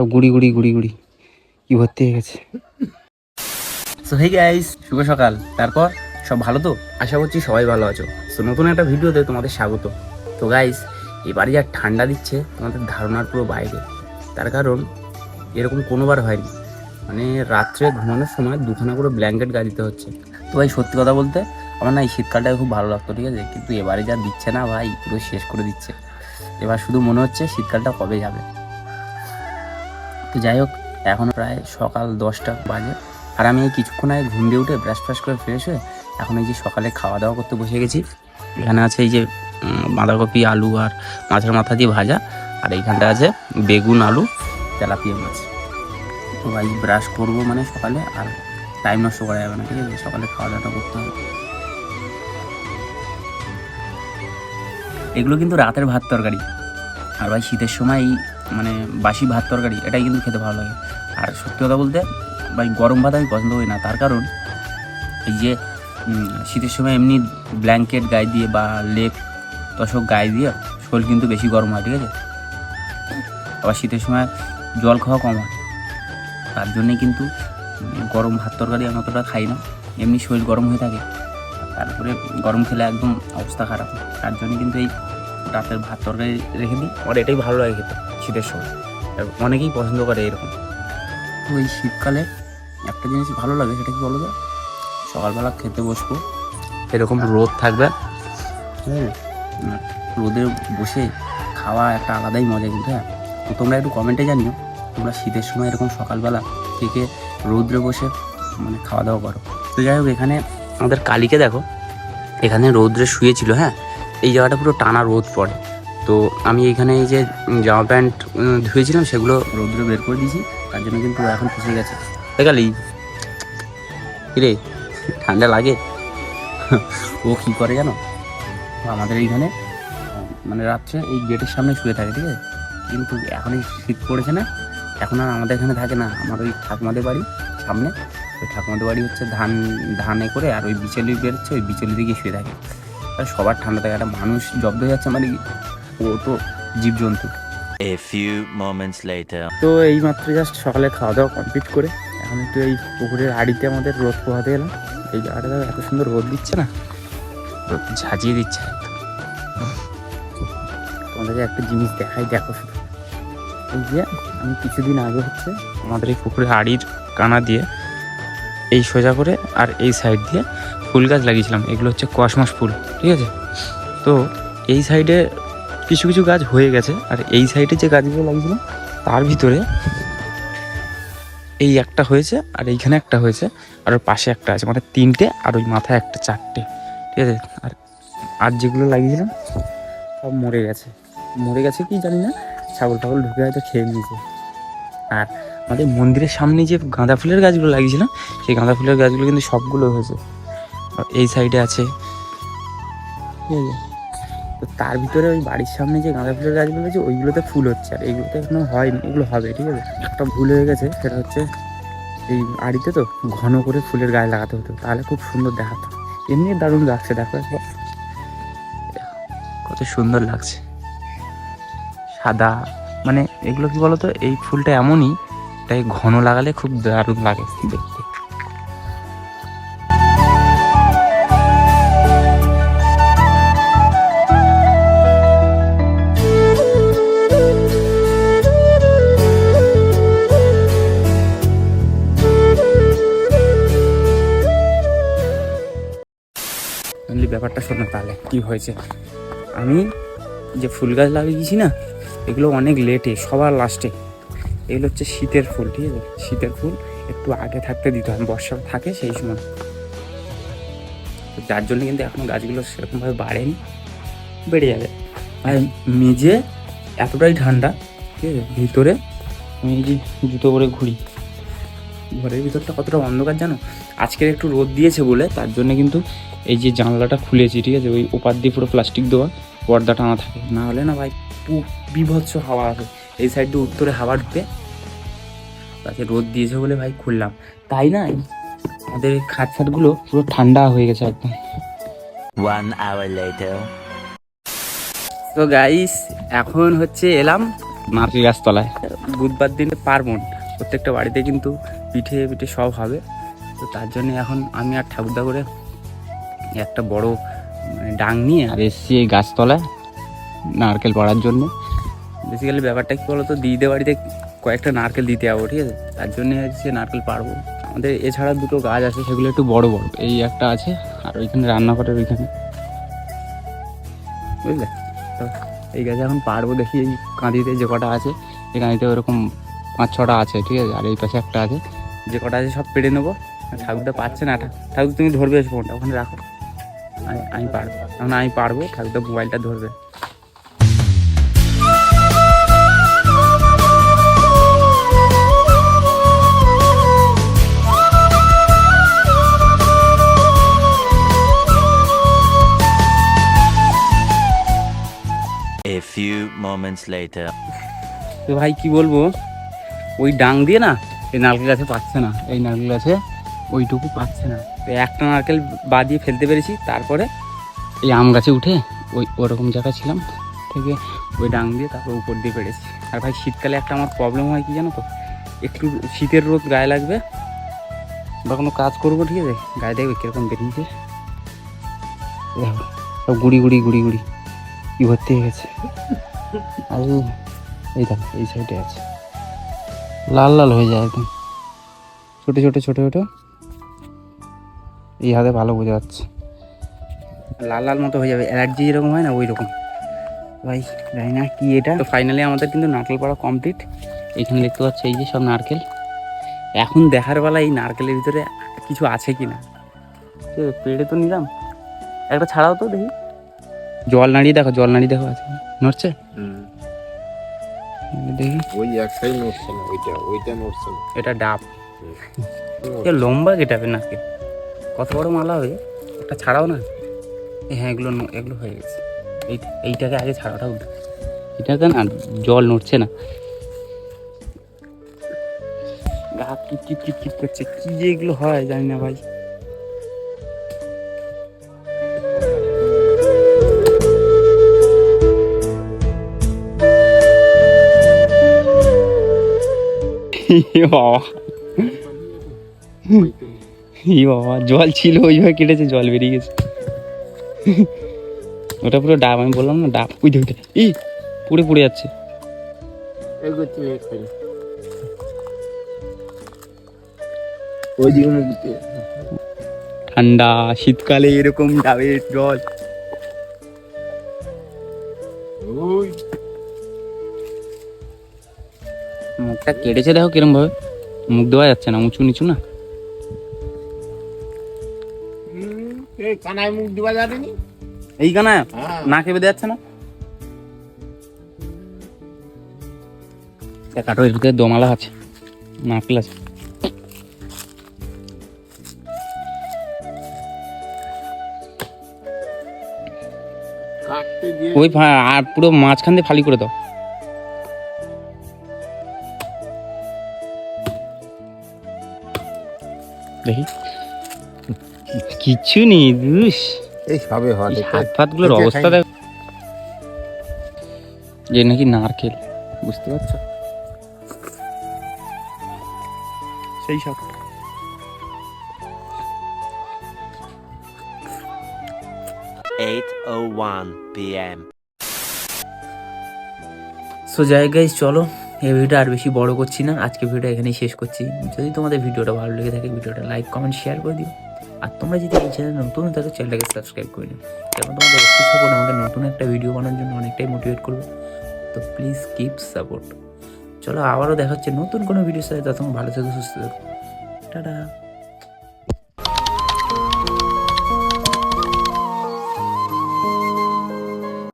সব গুড়ি গুড়ি গুড়ি গুড়ি। কি ভর্তি হয়ে গেছে। সো হে গাইস শুভ সকাল। তারপর? সব ভালো তো? আশা করছি সবাই ভালো আছো। সো নতুন একটা ভিডিওতে তোমাদের স্বাগত। তো গাইস এবারে যা ঠান্ডা দিচ্ছে তোমাদের ধারণার পুরো বাইরে। তার কারণ, এরকম কোনোবার হয়নি। মানে রাত্রে ঘুমানোর সময় দুখানা করে ব্ল্যাঙ্কেট গা দিতে হচ্ছে। তো ভাই, সত্যি কথা বলতে, আমার না এই শীতকালটা খুব ভালো লাগতো, ঠিক আছে? কিন্তু এবারে যা দিচ্ছে না ভাই, পুরো শেষ করে দিচ্ছে। এবার শুধু মনে হচ্ছে শীতকালটা কবে যাবে। তো যাই হোক, এখন প্রায় সকাল দশটা বাজে। আর আমি এই কিছুক্ষণ আগে ঘুম দিয়ে উঠে ব্রাশ ফ্রাশ করে ফ্রেশ হয়ে এখন এই যে সকালে খাওয়া দাওয়া করতে বসে গেছি। এখানে আছে এই যে বাঁধাকপি, আলু আর মাছের মাথা দিয়ে ভাজা। আর এইখানটা আছে বেগুন, আলু, তেলাপিয়া মাছ। তো ভাই ব্রাশ করব মানে সকালে আর টাইম নষ্ট করা যাবে না, ঠিক আছে? সকালে খাওয়া দাওয়াটা করতে হবে। এগুলো কিন্তু রাতের ভাত তরকারি। আর ভাই শীতের সময় এই মানে বাসি ভাত তরকারি, এটাই কিন্তু খেতে ভালো লাগে। আর সত্যি কথা বলতে, ভাই, গরম ভাত আমি পছন্দ করি না। তার কারণ, এই যে শীতের সময় এমনি ব্ল্যাঙ্কেট গায়ে দিয়ে বা লেপ তসক গায়ে দিয়ে শরীর কিন্তু বেশি গরম হয়, ঠিক আছে? আবার শীতের সময় জল খাওয়া কম হয়। তার জন্যে কিন্তু গরম ভাত তরকারি আমি অতটা খাই না। এমনি শরীর গরম হয়ে থাকে। তারপরে গরম খেলে একদম অবস্থা খারাপ। তার জন্য কিন্তু এই রাতের ভাত তরকারি রেখে দিই। আমার এটাই ভালো লাগে খেতে শীতের সময়। অনেকেই পছন্দ করে এরকম। তো এই শীতকালে একটা জিনিস ভালো লাগে সেটা কি বলো তো? সকালবেলা খেতে বসবো। এরকম রোদ থাকবে? হ্যাঁ রোদে বসে খাওয়া একটা আলাদাই মজা কিন্তু হ্যাঁ। তো তোমরা একটু কমেন্টে জানিও তোমরা শীতের সময় এরকম সকালবেলা থেকে রোদ্রে বসে মানে খাওয়া দাওয়া করো। তো যাই হোক এখানে আমাদের কালীকে দেখো। এখানে রৌদ্রে শুয়েছিল হ্যাঁ। এই জায়গাটা পুরো টানা রোদ পড়ে। তো আমি এখানে এই যে জামা প্যান্ট ধুয়েছিলাম, সেগুলো রৌদ্রে বের করে দিয়েছি। তার জন্য কিন্তু এখন ফেসে গেছে। দেখালি কিরে, ঠান্ডা লাগে? ও কি করে জানো? আমাদের এইখানে মানে রাত্রে এই গেটের সামনে শুয়ে থাকে, ঠিক আছে? কিন্তু এখনই শীত পড়েছে না। এখন আর আমাদের এখানে থাকে না। আমার ওই ঠাকুমাদের বাড়ি সামনে। ওই ঠাকুমাদের বাড়ি হচ্ছে ধান, ধানে করে, আর ওই বিচলি বেরোচ্ছে, ওই বিচলি দিকে শুয়ে থাকে। সবার ঠান্ডা থাকে একটা মানুষ জব্দ হয়ে যাচ্ছে মানে ও তো জীবজন্তু। A few moments later. তো এই মাত্র জাস্ট সকালে খাওয়া দাওয়া কমপ্লিট করে এখন একটু এই পুকুরের হাড়িতে আমাদের রোদ পোহাতে এলাম। এই জায়গাটা এত সুন্দর রোদ দিচ্ছে না। রোদ ঝাঁজিয়ে দিচ্ছে। তোমাদেরকে একটা জিনিস দেখাই দেখো শুধু। এই যে আমি কিছুদিন আগে হচ্ছে আমাদের এই পুকুরের হাড়ির কানা দিয়ে এই সোজা করে আর এই সাইড দিয়ে ফুল গাছ লাগিয়েছিলাম। এগুলো হচ্ছে কসমস ফুল, ঠিক আছে? তো এই সাইডে কিছু কিছু গাছ হয়ে গেছে আর এই সাইডে যে গাছগুলো লাগিয়েছিলাম, তার ভিতরে এই একটা হয়েছে আর এইখানে একটা হয়েছে আর ওর পাশে একটা আছে মানে তিনটে আর ওই মাথায় একটা চারটে, ঠিক আছে? আর আর যেগুলো লাগিয়েছিলাম সব মরে গেছে। মরে গেছে কি জানি না, ছাগল টাগল ঢুকে হয়তো খেয়ে নিয়েছে। আর আমাদের মন্দিরের সামনে যে গাঁদা ফুলের গাছগুলো লাগিয়েছিলাম, সেই গাঁদা ফুলের গাছগুলো কিন্তু সবগুলো হয়েছে। এই সাইডে আছে। ঠিক আছে? তো তার ভিতরে ওই বাড়ির সামনে যে গাঁদা ফুলের গাছগুলো আছে ওইগুলোতে ফুল হচ্ছে। আর এইগুলোতে এখনও হয়নি, এগুলো হবে, ঠিক আছে? একটা ভুল হয়ে গেছে, সেটা হচ্ছে এই আড়িতে তো ঘন করে ফুলের গায়ে লাগাতে হতো, তাহলে খুব সুন্দর দেখাতো। এমনি দারুণ লাগছে, দেখো একবার। কত সুন্দর লাগছে। সাদা মানে এগুলো কি বলতো? এই ফুলটা এমনই তাই ঘন লাগালে খুব দারুণ লাগে দেখতে। ব্যাপারটা শোনো তাহলে, কি হয়েছে? আমি যে ফুল গাছ লাগিয়েছি না, এগুলো অনেক লেটে সবার লাস্টে এগুলো হচ্ছে শীতের ফুল, ঠিক আছে? শীতের ফুল একটু আগে থাকতে দিতে হয়, বর্ষা থাকে সেই সময়। যার জন্য কিন্তু এখন গাছগুলো সেরকমভাবে বাড়েনি, বেড়ে যাবে। আর মেঝে এতটাই ঠান্ডা, ঠিক আছে? ভিতরে আমি যে জুতো করে ঘুরি। ঘরের ভিতরটা কতটা অন্ধকার জানো? আজকের একটু রোদ দিয়েছে বলে, তার জন্য কিন্তু এই যে জানলাটা খুলেছি, ঠিক আছে? ওই ওপার দিয়ে পুরো প্লাস্টিক দেওয়া পর্দা টানা থাকে। না হলে না ভাই বিভৎস হাওয়া আসে। এই সাইড দিয়ে উত্তরে হাওয়া ঢুকে তাতে রোদ দিয়েছে বলে ভাই খুললাম। তাই না? আমাদের খাট খাটগুলো পুরো ঠান্ডা হয়ে গেছে একদম। Later. তো গাইস এখন হচ্ছে এলাম নারকেল গাছতলায়। বুধবার দিন পার্বণ। প্রত্যেকটা বাড়িতে কিন্তু পিঠে পিঠে সব হবে। তো তার জন্য এখন আমি আর ঠাকুরদা করে একটা বড় মানে ডাং নিয়ে আর এসছি এই গাছতলায় নারকেল পড়ার জন্য। বেসিক্যালি ব্যাপারটা কি বলতো? দিদিদের বাড়িতে কয়েকটা নারকেল দিতে যাব, ঠিক আছে? তার জন্যে হচ্ছে নারকেল পারব আমাদের এছাড়া দুটো গাছ আছে, সেগুলো একটু বড় বড়। এই একটা আছে, আর ওইখানে রান্নাঘরের ওইখানে। বুঝলে? এই গাছে এখন পারব দেখি এই কাঁদিতে যে কটা আছে। এই কাঁদিতে ওরকম পাঁচ ছটা আছে, ঠিক আছে? আর এই পাশে একটা আছে। যে কটা আছে সব পেড়ে নেব। ঠাকুরটা পাচ্ছে না ঠাকুর তুমি ধরবে ফোনটা ওখানে রাখো। আমি আমি পারব এখন আমি পারব ঠাকুরটা মোবাইলটা ধরবে। Moments later. তো ভাই, কি বলব? ওই ডাং দিয়ে না, এই নারকেল গাছে পাচ্ছে না। এই নারকেল গাছে ওইটুকু পাচ্ছে না। তো একটা নারকেল বাদ দিয়ে ফেলতে পেরেছি, তারপরে এই আম গাছে উঠে ওই ওরকম জায়গা ছিলাম। থেকে ওই ডাং দিয়ে তারপর উপর দিয়ে পেরেছি আর ভাই, শীতকালে একটা আমার প্রবলেম হয় কি জানো তো? একটু শীতের রোদ গায়ে লাগবে, বা কোনো কাজ করব, ঠিক আছে? গায়ে দেখবে কীরকম বেরিয়েছে। সব গুড়ি গুড়ি গুড়ি গুড়ি। কি ভর্তি হয়ে গেছে। আর এই- দেখো এই সাইডে আছে। লাল লাল হয়ে যায় একদম। ছোট ছোট ছোট ছোট। এই হাতে ভালো বোঝা যাচ্ছে। লাল লাল মতো হয়ে যাবে। অ্যালার্জি যেরকম হয় না ওই রকম ভাই জানি না কি এটা। তো ফাইনালি আমাদের কিন্তু নারকেল পাড়া কমপ্লিট এখানে দেখতে পাচ্ছ এই যে সব নারকেল। এখন দেখার বেলা এই নারকেলের ভিতরে কিছু আছে কি না পেড়ে তো নিলাম। একটা ছাড়াও তো দেখি। জল নাড়িয়ে দেখো জল নাড়িয়ে দেখো আছে? নড়ছে? দেখি। ওই একটাই নড়ছে না ওইটা ওইটা নড়ছে না। এটা ডাব। এ লম্বা কেটাবে নাকি কত বড় মালা হবে? একটা ছাড়াও না? হ্যাঁ এগুলো এগুলো হয়ে গেছে। এই এইটাকে আগে ছাড়াটা উঠবে এটাতে না জল নড়ছে না। গা কিট কিট কিট কিট করছে। কি যে এগুলো হয় জানি না ভাই। এ বাবা ই বাবা জল ছিল ওইভাবে কেটেছে জল বেরিয়ে গেছে। ওটা পুরো ডাব আমি বললাম না ডাব। উই ওইটা। ই পুড়ে পুড়ে যাচ্ছে। ঠান্ডা শীতকালে এরকম ডাবের জল। মুখটা কেটেছে দেখো কিরম ভাবে। মুখ দেওয়া যাচ্ছে না উঁচু নিচু না? এই কানায় মুখ দিবা যাবেনি? এই কানা হ্যাঁ। না খেয়ে যাচ্ছে না? কাটো এর ভিতরে দোমালা আছে নারকেল আছে। ওই আর পুরো মাঝখান দিয়ে ফালি করে দাও। দেখি। কিচ্ছু নেই দুস এই সবে এই হাত ফাতগুলোর অবস্থা দেখ। যে নাকি নারকেল বুঝতে পারছ? সেই সব। oh সো যাই গাইজ চলো। এই ভিডিওটা আর বেশি বড় করছি না। আজকে ভিডিওটা এখানেই শেষ করছি। যদি তোমাদের ভিডিওটা ভালো লেগে থাকে, ভিডিওটা লাইক, কমেন্ট, শেয়ার করে দিও। আর তোমরা যদি এই চ্যানেল নতুন থাকো, চ্যানেলটাকে সাবস্ক্রাইব করে নিও। কারণ তোমাদের একটু সাপোর্ট আমাকে নতুন একটা ভিডিও বানানোর জন্য অনেকটাই মোটিভেট করবে। তো প্লিজ কিপ সাপোর্ট চলো আবারও দেখা হচ্ছে নতুন কোনো ভিডিও সাথে। তখন ভালো থেকে, সুস্থ থাকো। টাটা।